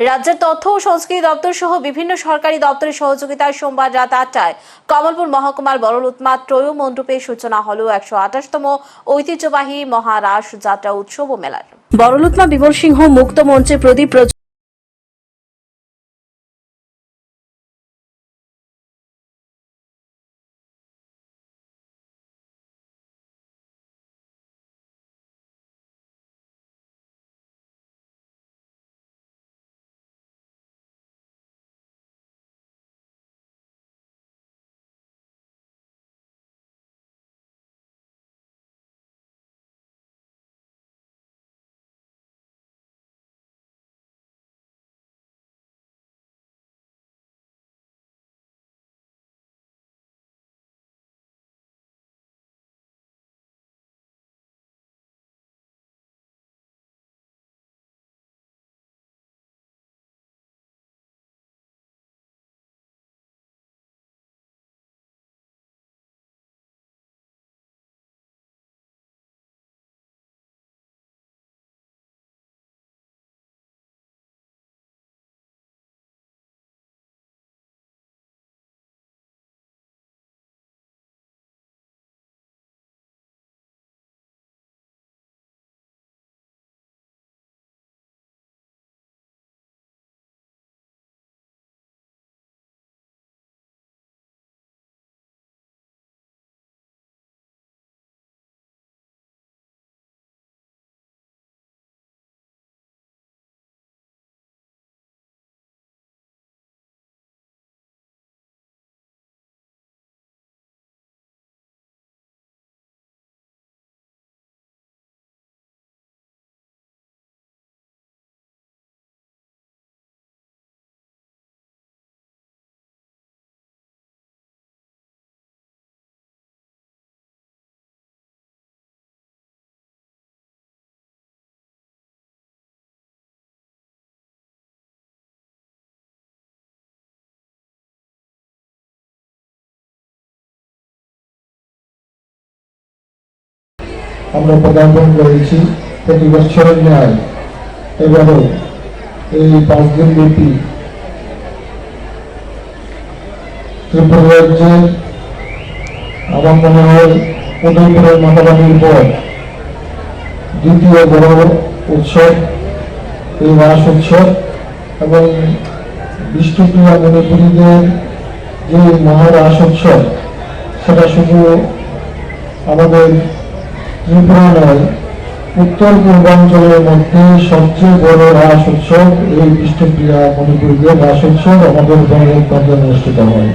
রাজ্যের তথ্য ও সংস্কৃতি দপ্তর সহ বিভিন্ন সরকারি দপ্তরের সহযোগিতায় সোমবার রাত আটটায় কমলপুর মহকুমার বড়লুতমা ত্রয় মণ্ডপে সূচনা হল একশো আঠাশতম ঐতিহ্যবাহী মহারাস যাত্রা উৎসব ও মেলার। বরলুৎমা বিমল সিংহ মুক্ত মঞ্চে প্রদীপ আমরা পদার্পণ করেছি। প্রতি বছরের ন্যায়। এবারও এই পাঁচ দিন ব্যাপী ত্রিপুরা রাজ্যের আমার মনে হয় উদয়পুরের মাতাবাড়ির পর দ্বিতীয় বড় উৎসব, এই রাস উৎসব এবং বিষ্ণুপ্রিয়া মণিপুরীদের যে মহারাস উৎসব, সেটা শুধু আমাদের ত্রিপুরা উত্তর পূর্বাঞ্চলের মধ্যে সবচেয়ে বড় রাস উৎসব এই খ্রিস্টপ্রিয়া মণিপুরীদের রাস উৎসব আমাদের বঙ্গোপসাগরে অনুষ্ঠিত হয়।